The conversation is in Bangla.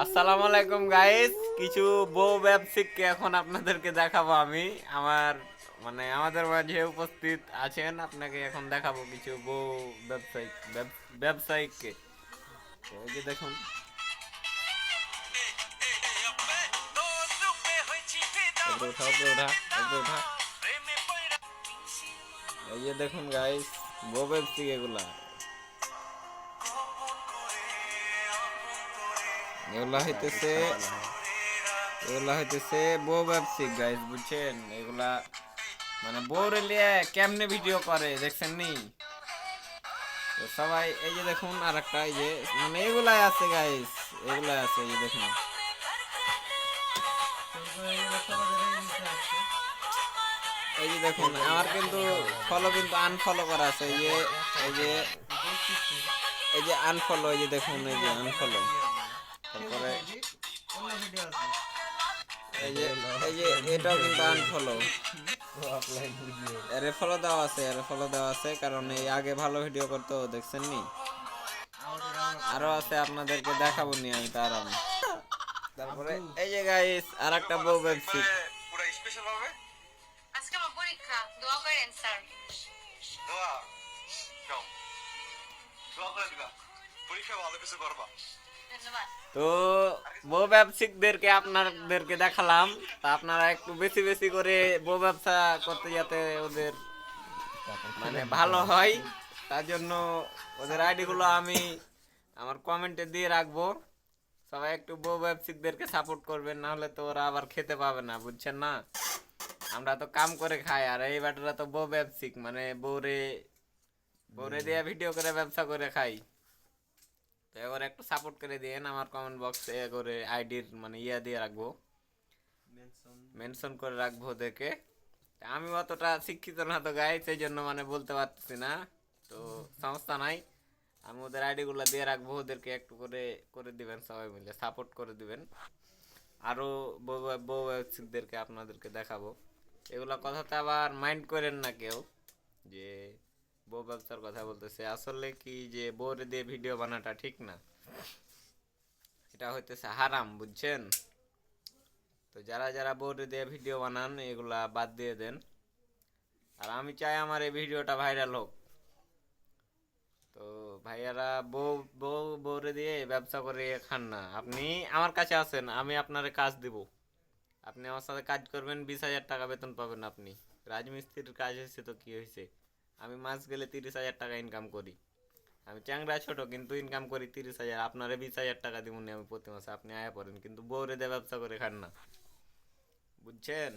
আসসালামু আলাইকুম গাইস কিছু বউ ব্যবসায়িককে এখন আপনাদেরকে দেখাবো আমি। আমার মানে আমাদের মাঝে উপস্থিত আছেন। আপনাকে এখন দেখাবো কিছু বউ ব্যবসায়িক, ব্যব- ব্যবসায়িককে। এই যে দেখুন। এই যে দেখুন গাইস বউ ব্যবসায়িক এগুলা। এগুলা হইতেছে এগুলা হইতেছে বউ ব্যবসায়িক গাইস বুঝছেন? এগুলা মানে বউরে লিয়ে কেমনে ভিডিও করে, দেখছেন নি? তো সবাই, এই যে দেখুন আর একটা এই যে মানে এগুলাই আছে গাইস এগুলাই আছে, এই যে দেখুন। এই যে দেখুন, আমার কিন্তু ফলো কিন্তু আনফলো করা আছে, এই যে এই যে এই যে আনফলো এই যে দেখুন, এই যে আনফলো তারপরে এই যে এই যে এটাও কিন্তু আনফলো এর ফলো দেওয়া আছে এর ফলো দেওয়া আছে কারণ এই আগে ভালো ভিডিও করতো দেখছেন নি? আরও আছে আপনাদেরকে দেখাবো নি আমি তার আমি তারপরে এই যে গাইস আর একটা বউ ওয়েবসাইট পুরো স্পেশাল ভাবে আজকে আমার পরীক্ষা দোয়া করেন স্যার। দোয়া? দোয়া করে দিবা। পরীক্ষা ভালো কিছু করবা। তো বউ ব্যবসায়িকদেরকে আপনাদেরকে দেখালাম। তা আপনারা একটু বেশি বেশি করে বউ ব্যবসা করতে যাতে ওদের মানে ভালো হয়, তার জন্য ওদের আইডি গুলো আমি আমার কমেন্টে দিয়ে রাখব। সবাই একটু বউ ব্যবসায়িকদেরকে সাপোর্ট করবেন না হলে তো ওরা আবার খেতে পাবে না, বুঝছেন না? আমরা তো কাম করে খাই, আর এই বাটারা তো বউ ব্যবসায়িক মানে বউরে বউরে দিয়ে ভিডিও করে ব্যবসা করে খাই। তো এবার একটু সাপোর্ট করে দিয়েন আমার কমেন্ট বক্সে করে আইডির মানে ইয়া দিয়ে রাখব। মেনশন করে রাখব ওদেরকে। আমি অতটা শিক্ষিত না তো গাই সেই জন্য মানে বলতে পারতেছি না। তো সমস্যা নাই। আমি ওদের আইডি গুলো দিয়ে রাখব ওদেরকে একটু করে করে দিবেন সবাই মিলে সাপোর্ট করে দিবেন। আরও বউ বউ ব্যবসায়িকদেরকে আপনাদেরকে দেখাবো। এগুলা কথাতে আবার মাইন্ড করেন না কেউ যে বউ ব্যবসার কথা বলতেছে, আসলে কি যে বউরে দিয়ে ভিডিও বানাটা ঠিক না? এটা হইতেছে হারাম, বুঝছেন? তো যারা যারা বউরে দিয়ে ভিডিও বানান, এগুলা বাদ দিয়ে দেন। আর আমি চাই আমার এই ভিডিওটা ভাইরাল হোক। তো ভাইয়ারা, বউ বউ, বউরে দিয়ে ব্যবসা করে খান না। আপনি আমার কাছে আসেন আমি আপনার কাজ দিব। আপনি আমার সাথে কাজ করবেন, বিশ হাজার টাকা বেতন পাবেন আপনি। রাজমিস্ত্রির কাজ হয়েছে তো কি হয়েছে? আমি মাস গেলে তিরিশ হাজার টাকা ইনকাম করি। আমি চ্যাংরা ছোট, কিন্তু ইনকাম করি তিরিশ হাজার। আপনারা বিশ হাজার টাকা দিব আমি প্রতি মাসে আপনি আয়া পড়েন, কিন্তু বউরে দিয়ে ব্যবসা করে খান না। বুঝছেন?